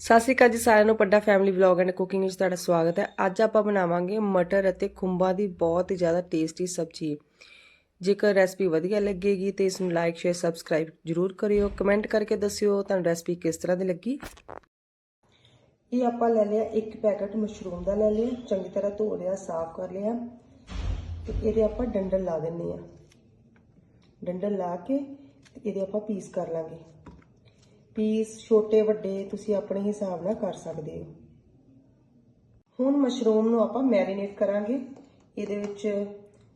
ਸਤਿ ਸ਼੍ਰੀ ਅਕਾਲ ਜੀ ਸਾਰਿਆਂ ਨੂੰ Padda family vlog and cooking ਵਿੱਚ ਤੁਹਾਡਾ ਸਵਾਗਤ ਹੈ। ਅੱਜ ਆਪਾਂ ਬਣਾਵਾਂਗੇ ਮਟਰ ਅਤੇ ਖੁੰਬਾਂ ਦੀ ਬਹੁਤ ਹੀ ਜ਼ਿਆਦਾ ਟੇਸਟੀ ਸਬਜ਼ੀ। ਜੇਕਰ ਰੈਸਪੀ ਵਧੀਆ ਲੱਗੇਗੀ ਤੇ ਇਸ ਨੂੰ ਲਾਈਕ ਸ਼ੇਅਰ ਸਬਸਕ੍ਰਾਈਬ ਜਰੂਰ ਕਰਿਓ। ਕਮੈਂਟ ਕਰਕੇ ਦੱਸਿਓ ਤੁਹਾਨੂੰ ਰੈਸਪੀ ਕਿਸ ਤਰ੍ਹਾਂ ਦੀ ਲੱਗੀ। ਇਹ ਆਪਾਂ ਲੈ ਲਿਆ, ਇੱਕ ਪੈਕਟ ਮਸ਼ਰੂਮ ਦਾ ਲੈ ਲਿਆ। ਚੰਗੀ ਤਰ੍ਹਾਂ ਧੋ ਲਿਆ, ਸਾਫ਼ ਕਰ ਲਿਆ। ਤੇ ਇਹਦੇ ਆਪਾਂ ਡੰਡਲ ਲਾ ਦਿੰਨੇ ਆ ਡੰਡਲ ਲਾ ਕੇ ਤੇ ਇਹਦੇ ਆਪਾਂ ਪੀਸ ਕਰ ਲਾਂਗੇ। ਪੀਸ ਛੋਟੇ ਵੱਡੇ ਤੁਸੀਂ ਆਪਣੇ ਹਿਸਾਬ ਨਾਲ ਕਰ ਸਕਦੇ ਹੋ। ਹੁਣ ਮਸ਼ਰੂਮ ਨੂੰ ਆਪਾਂ ਮੈਰੀਨੇਟ ਕਰਾਂਗੇ। ਇਹਦੇ ਵਿੱਚ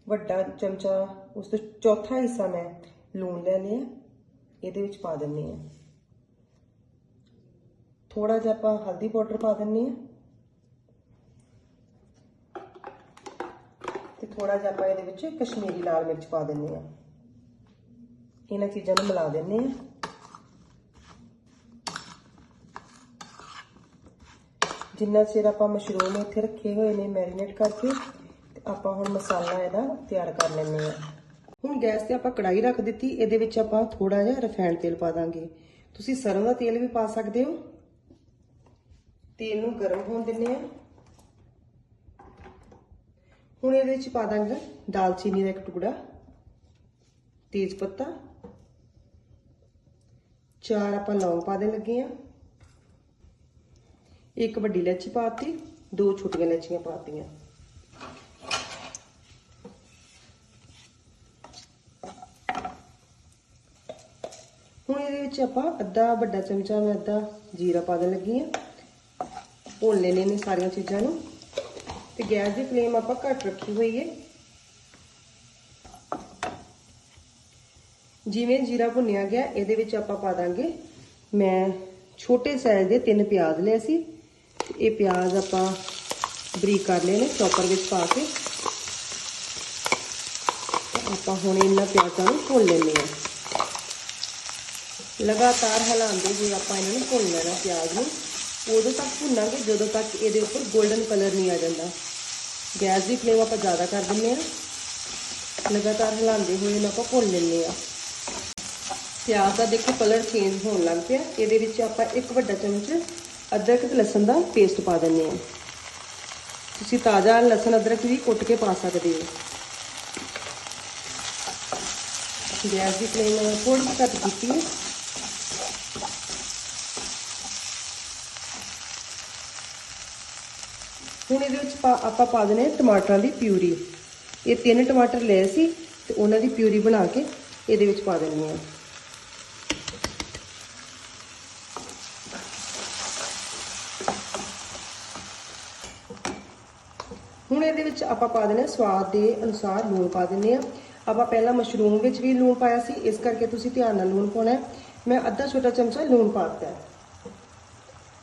ਵੱਡਾ ਚਮਚਾ, ਉਸ ਤੋਂ ਚੌਥਾ ਹਿੱਸਾ ਮੈਂ ਲੂਣ ਲੈ ਲਿਆ ਇਹਦੇ ਵਿੱਚ ਪਾ ਦਿੰਨੀ ਆ ਥੋੜਾ ਜਿਹਾ ਆਪਾਂ ਹਲਦੀ ਪਾਊਡਰ ਪਾ ਦਿੰਨੀ ਆ ਤੇ ਥੋੜਾ ਜਿਹਾ ਆਪਾਂ ਇਹਦੇ ਵਿੱਚ ਕਸ਼ਮੀਰੀ ਲਾਲ ਮਿਰਚ ਪਾ ਦਿੰਨੀ ਆ ਇਹਨਾਂ ਚੀਜ਼ਾਂ ਨੂੰ ਮਿਲਾ ਦਿੰਨੇ ਆ ਜਿੰਨਾ ਚਿਰ ਆਪਾਂ ਮਸ਼ਰੂਮ ਇੱਥੇ ਰੱਖੇ ਹੋਏ ਨੇ ਮੈਰੀਨੇਟ ਕਰਕੇ, ਤੇ ਆਪਾਂ ਹੁਣ ਮਸਾਲਾ ਇਹਦਾ ਤਿਆਰ ਕਰ ਲੈਂਦੇ ਆ ਹੁਣ ਗੈਸ ਤੇ ਆਪਾਂ ਕੜਾਈ ਰੱਖ ਦਿੱਤੀ, ਇਹਦੇ ਵਿੱਚ ਆਪਾਂ ਥੋੜਾ ਜਿਹਾ ਰਿਫਾਈਨਡ ਤੇਲ ਪਾ ਦਾਂਗੇ। ਤੁਸੀਂ ਸਰੋਂ ਦਾ ਤੇਲ ਵੀ ਪਾ ਸਕਦੇ ਹੋ। ਤੇਲ ਨੂੰ ਗਰਮ ਹੋਣ ਦਿੰਨੇ ਆ ਹੁਣ ਇਹਦੇ ਵਿੱਚ ਪਾ ਦਾਂਗੇ ਦਾਲਚੀਨੀ ਦਾ ਇੱਕ ਟੁਕੜਾ, ਤੇਜ ਪੱਤਾ। ਚਾਰ ਆਪਾਂ ਲੌਂਗ ਪਾ ਦੇਣ ਲੱਗੇ ਆ ਇੱਕ ਵੱਡੀ ਇਲਾਚੀ ਪਾਤੀ ਦੋ ਛੋਟੀਆਂ ਇਲਾਚੀਆਂ ਪਾਤੀਆਂ ਹੁਣ ਇਹਦੇ ਵਿੱਚ ਆਪਾਂ ਅੱਧਾ ਵੱਡਾ ਚਮਚਾ ਮੈਂ ਅੱਧਾ ਜੀਰਾ ਪਾ ਦੇਣ ਲੱਗੀ ਆ ਭੁੰਨ ਲੈਣੇ ਨੇ ਸਾਰੀਆਂ ਚੀਜ਼ਾਂ ਨੂੰ ਤੇ ਗੈਸ ਦੀ ਫਲੇਮ ਆਪਾਂ ਘੱਟ ਰੱਖੀ ਹੋਈ ਹੈ ਜਿਵੇਂ ਜੀਰਾ ਭੁੰਨਿਆ ਗਿਆ ਇਹਦੇ ਵਿੱਚ ਆਪਾਂ ਪਾ ਦਾਂਗੇ ਮੈਂ ਛੋਟੇ ਸਾਈਜ਼ ਦੇ ਤਿੰਨ ਪਿਆਜ਼ ਲਏ ਸੀ ਇਹ ਪਿਆਜ਼ ਆਪਾਂ ਬਰੀਕ ਕਰ ਲਏ ਨੇ, ਚੌਪਰ ਵਿੱਚ ਪਾ ਕੇ। ਆਪਾਂ ਹੁਣ ਇਹਨਾਂ ਪਿਆਜ਼ਾਂ ਨੂੰ ਭੁੰਨ ਲੈਂਦੇ ਆ ਲਗਾਤਾਰ ਹਿਲਾਉਂਦੇ ਹੋਏ ਆਪਾਂ ਇਹਨਾਂ ਨੂੰ ਭੁੰਨ ਲੈਣਾ ਪਿਆਜ਼ ਨੂੰ। ਉਦੋਂ ਤੱਕ ਭੁੰਨਾਂਗੇ, ਜਦੋਂ ਤੱਕ ਇਹਦੇ ਉੱਪਰ 골ਡਨ ਕਲਰ ਨਹੀਂ ਆ ਜਾਂਦਾ। ਗੈਸ ਦੀ ਫਲੇਮ ਆਪਾਂ ਜ਼ਿਆਦਾ ਕਰ ਦਿੰਨੇ ਆ ਲਗਾਤਾਰ ਹਿਲਾਉਂਦੇ ਹੋਏ ਇਹਨਾਂ ਆਪਾਂ ਭੁੰਨ ਲੈਂਦੇ ਆ ਪਿਆਜ਼ ਦਾ ਦੇਖੋ ਕਲਰ ਚੇਂਜ ਹੋਣ ਲੱਗ ਪਿਆ। ਇਹਦੇ ਵਿੱਚ ਆਪਾਂ ਇੱਕ ਵੱਡਾ ਚਮਚ ਅਦਰਕ ਤੇ ਲਸਣ ਦਾ ਪੇਸਟ ਪਾ ਦਿੰਦੇ ਆ ਤੁਸੀਂ ਤਾਜ਼ਾ ਲਸਣ ਅਦਰਕ ਵੀ ਕੁੱਟ ਕੇ ਪਾ ਸਕਦੇ ਹੋ। ਗੈਸ ਦੀ ਫਲੇਮ ਥੋੜੀ ਜਿਹੀ ਘੱਟ ਕੀਤੀ ਹੈ। ਹੁਣ ਇਹਦੇ ਵਿੱਚ ਆਪਾਂ ਪਾ ਦੇਣੇ ਟਮਾਟਰਾਂ ਦੀ ਪਿਊਰੀ। ਇਹ ਤਿੰਨ ਟਮਾਟਰ ਲਏ ਸੀ ਤੇ ਉਹਨਾਂ ਦੀ ਪਿਊਰੀ ਬਣਾ ਕੇ ਇਹਦੇ ਵਿੱਚ ਪਾ ਦੇਣੀ ਹੈ। ਹੁਣ ਇਹਦੇ ਵਿੱਚ ਆਪਾਂ ਪਾ ਦੇਣਾ ਸਵਾਦ ਦੇ ਅਨੁਸਾਰ ਲੂਣ ਪਾ ਦਿੰਨੇ ਆ ਆਪਾਂ ਪਹਿਲਾਂ ਮਸ਼ਰੂਮ ਵਿੱਚ ਵੀ ਲੂਣ ਪਾਇਆ ਸੀ, ਇਸ ਕਰਕੇ ਤੁਸੀਂ ਧਿਆਨ ਨਾਲ ਲੂਣ ਪਾਉਣਾ ਮੈਂ ਅੱਧਾ ਛੋਟਾ ਚਮਚਾ ਲੂਣ ਪਾਤਾ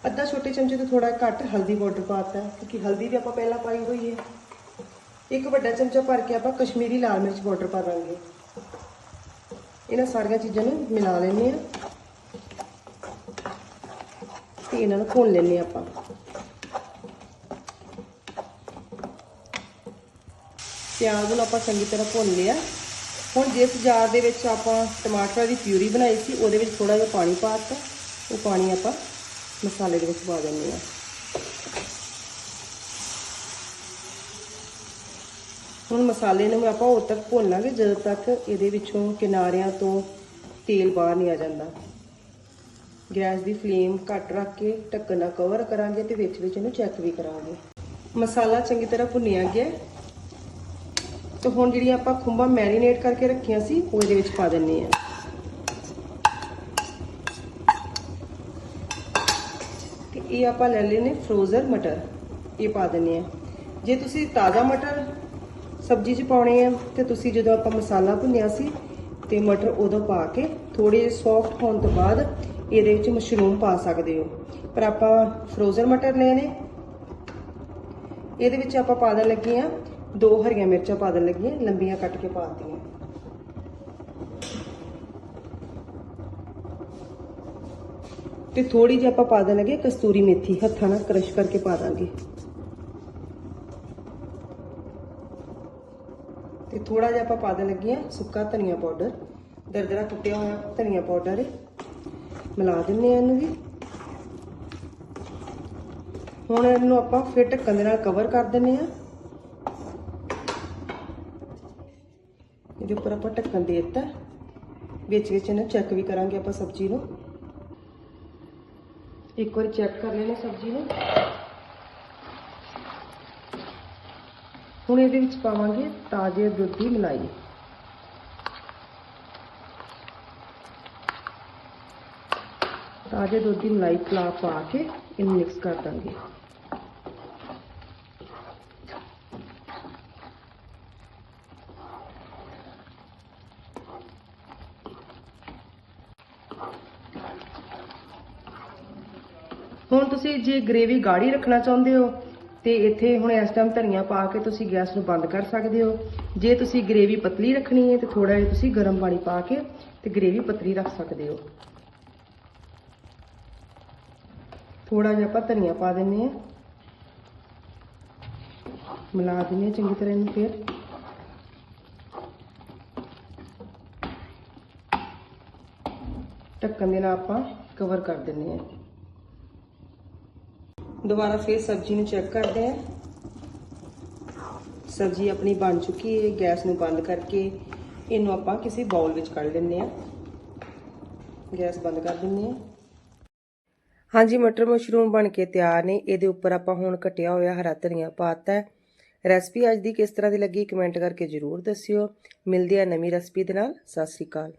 ਅੱਧਾ ਛੋਟੇ ਚਮਚੇ ਤੋਂ ਥੋੜਾ ਘੱਟ ਹਲਦੀ ਪਾਊਡਰ ਪਾਤਾ ਕਿਉਂਕਿ ਹਲਦੀ ਵੀ ਆਪਾਂ ਪਹਿਲਾਂ ਪਾਈ ਹੋਈ ਹੈ। ਇੱਕ ਵੱਡਾ ਚਮਚਾ ਭਰ ਕੇ ਆਪਾਂ ਕਸ਼ਮੀਰੀ ਲਾਲ ਮਿਰਚ ਪਾਊਡਰ ਪਾ ਦਾਂਗੇ। ਇਹਨਾਂ ਸਾਰੀਆਂ ਚੀਜ਼ਾਂ ਨੂੰ ਮਿਲਾ ਲੈਣੇ ਆ ਤੇ ਇਹਨਾਂ ਨੂੰ ਭੁੰਨ ਲੈਣੇ ਆਪਾਂ। ਪਿਆਜ਼ ਨੂੰ ਆਪਾਂ ਚੰਗੀ ਤਰ੍ਹਾਂ ਭੁੰਨ ਲਿਆ। ਹੁਣ ਜਿਸ ਜਾਰ ਦੇ ਵਿੱਚ ਆਪਾਂ ਟਮਾਟਰਾਂ ਦੀ ਪਿਊਰੀ ਬਣਾਈ ਸੀ, ਉਹਦੇ ਵਿੱਚ ਥੋੜਾ ਜਿਹਾ ਪਾਣੀ ਪਾ ਦਿੱਤਾ। ਉਹ ਪਾਣੀ ਆਪਾਂ ਮਸਾਲੇ ਦੇ ਵਿੱਚ ਪਾ ਦਿੰਦੇ ਆ ਹੁਣ ਮਸਾਲੇ ਨੂੰ ਆਪਾਂ ਉਦੋਂ ਤੱਕ ਭੁੰਨਾਂਗੇ, ਜਦੋਂ ਤੱਕ ਇਹਦੇ ਵਿੱਚੋਂ ਕਿਨਾਰਿਆਂ ਤੋਂ ਤੇਲ ਬਾਹਰ ਨਹੀਂ ਆ ਜਾਂਦਾ। ਗੈਸ ਦੀ ਫਲੇਮ ਘੱਟ ਰੱਖ ਕੇ ਢੱਕਣ ਨਾਲ ਕਵਰ ਕਰਾਂਗੇ ਤੇ ਵਿੱਚ ਵਿੱਚ ਇਹਨੂੰ ਚੈੱਕ ਵੀ ਕਰਾਂਗੇ। ਮਸਾਲਾ ਚੰਗੀ ਤਰ੍ਹਾਂ ਭੁੰਨਿਆ ਗਿਆ। ਤੇ ਹੁਣ ਜਿਹੜੀਆਂ ਆਪਾਂ ਖੁੰਬਾਂ ਮੈਰੀਨੇਟ ਕਰਕੇ ਰੱਖੀਆਂ ਸੀ, ਉਹ ਇਹਦੇ ਵਿੱਚ ਪਾ ਦਿੰਨੇ ਆ ਤੇ ਇਹ ਆਪਾਂ ਲੈ ਲੈਨੇ ਫਰੋਜ਼ਨ ਮਟਰ, ਇਹ ਪਾ ਦਿੰਨੇ ਆ ਜੇ ਤੁਸੀਂ ਤਾਜ਼ਾ ਮਟਰ ਸਬਜ਼ੀ 'ਚ ਪਾਉਣੇ ਆ, ਤੇ ਤੁਸੀਂ ਜਦੋਂ ਆਪਾਂ ਮਸਾਲਾ ਭੁੰਨਿਆ ਸੀ, ਤੇ ਮਟਰ ਉਦੋਂ ਪਾ ਕੇ ਥੋੜੇ ਜਿਹੇ ਸੌਫਟ ਹੋਣ ਤੋਂ ਬਾਅਦ ਇਹਦੇ ਵਿੱਚ ਮਸ਼ਰੂਮ ਪਾ ਸਕਦੇ ਹੋ। ਪਰ ਆਪਾਂ ਫਰੋਜ਼ਨ ਮਟਰ ਲੈਣੇ ਇਹਦੇ ਵਿੱਚ ਆਪਾਂ ਪਾ ਦੇਣ ਲੱਗੇ ਆ ਦੋ ਹਰੀਆਂ ਮਿਰਚਾਂ ਪਾ ਦੇਣ ਲੱਗੀ ਲੰਬੀਆਂ ਕੱਟ ਕੇ ਪਾ ਦਿੱਤੀਆਂ। ਤੇ ਥੋੜੀ ਜਿਹੀ ਆਪਾਂ ਪਾ ਦੇਣ ਲੱਗੇ ਕਸਤੂਰੀ ਮੇਥੀ, ਹੱਥਾਂ ਨਾਲ ਕ੍ਰਸ਼ ਕਰਕੇ ਪਾ ਦਾਂਗੇ। ਤੇ ਥੋੜਾ ਜਿਹਾ ਆਪਾਂ ਪਾ ਦੇਣ ਲੱਗੇ ਆ ਸੁੱਕਾ ਧਨੀਆ ਪਾਊਡਰ। ਦਰਦਰਾ ਕੁੱਟਿਆ ਹੋਇਆ ਧਨੀਆ ਪਾਊਡਰ ਮਿਲਾ ਦਿੰਨੇ ਆ ਇਹਨੂੰ ਵੀ। ਹੁਣ ਇਹਨੂੰ ਆਪਾਂ ਫਿਰ ਢੱਕਣ ਦੇ ਨਾਲ ਕਵਰ ਕਰ ਦਿੰਨੇ ਆ। ਇਹਦੇ ਉੱਪਰ ਆਪਾਂ ਢੱਕਣ ਦੇ ਦਿੱਤਾ। ਵਿੱਚ ਵਿੱਚ ਇਹਨੂੰ ਚੈੱਕ ਵੀ ਕਰਾਂਗੇ ਆਪਾਂ ਸਬਜ਼ੀ ਨੂੰ। ਇੱਕ ਵਾਰੀ ਚੈੱਕ ਕਰ ਲੈਣੇ ਸਬਜ਼ੀ ਨੂੰ। ਹੁਣ ਇਹਦੇ ਵਿੱਚ ਪਾਵਾਂਗੇ ਤਾਜ਼ੇ ਦੁੱਧ ਦੀ ਮਲਾਈ। ਤਾਜ਼ੇ ਦੁੱਧ ਦੀ ਮਲਾਈ ਪਲਾ ਪਾ ਕੇ ਇਹਨੂੰ ਮਿਕਸ ਕਰ ਦਾਂਗੇ। ਹੁਣ ਤੁਸੀਂ ਜੇ ਗ੍ਰੇਵੀ ਗਾੜੀ ਰੱਖਣਾ ਚਾਹੁੰਦੇ ਹੋ, ਤੇ ਇੱਥੇ ਹੁਣ ਇਸ ਟਾਈਮ ਧਨੀਆ ਪਾ ਕੇ ਤੁਸੀਂ ਗੈਸ ਨੂੰ ਬੰਦ ਕਰ ਸਕਦੇ ਹੋ। ਜੇ ਤੁਸੀਂ ਗ੍ਰੇਵੀ ਪਤਲੀ ਰੱਖਣੀ ਹੈ, ਤੇ ਥੋੜਾ ਜਿਹਾ ਤੁਸੀਂ ਗਰਮ ਪਾਣੀ ਪਾ ਕੇ ਤੇ ਗ੍ਰੇਵੀ ਪਤਲੀ ਰੱਖ ਸਕਦੇ ਹੋ। ਥੋੜਾ ਜਿਹਾ ਆਪਾਂ ਧਨੀਆ ਪਾ ਦਿੰਨੇ ਆ ਮਿਲਾ ਦਿੰਨੇ ਆ ਚੰਗੀ ਤਰ੍ਹਾਂ ਇਹਨੂੰ ਫਿਰ। ਢੱਕਣ ਦੇ ਨਾਲ ਆਪਾਂ ਕਵਰ ਕਰ ਦਿੰਨੇ ਆ ਦੁਬਾਰਾ ਫਿਰ ਸਬਜ਼ੀ ਨੂੰ ਚੈੱਕ ਕਰਦੇ ਆ। ਸਬਜ਼ੀ ਆਪਣੀ ਬਣ ਚੁੱਕੀ ਹੈ, ਗੈਸ ਨੂੰ ਬੰਦ ਕਰਕੇ ਇਹਨੂੰ ਆਪਾਂ ਕਿਸੇ ਬਾਉਲ ਵਿੱਚ ਕੱਢ ਲੈਂਦੇ ਆ ਗੈਸ ਬੰਦ ਕਰ ਦਿੰਦੇ ਆ ਹਾਂਜੀ, ਮਟਰ ਮਸ਼ਰੂਮ ਬਣ ਕੇ ਤਿਆਰ ਨੇ। ਇਹਦੇ ਉੱਪਰ ਆਪਾਂ ਹੁਣ ਕਟਿਆ ਹੋਇਆ ਹਰਾ ਧਨੀਆ ਪਾਤਾ ਹੈ। ਰੈਸਪੀ ਅੱਜ ਦੀ ਕਿਸ ਤਰ੍ਹਾਂ ਦੀ ਲੱਗੀ, ਕਮੈਂਟ ਕਰਕੇ ਜਰੂਰ ਦੱਸਿਓ। ਮਿਲਦੇ ਆ ਨਵੀਂ ਰੈਸਪੀ ਦੇ ਨਾਲ। ਸਤਿ ਸ਼੍ਰੀ ਅਕਾਲ।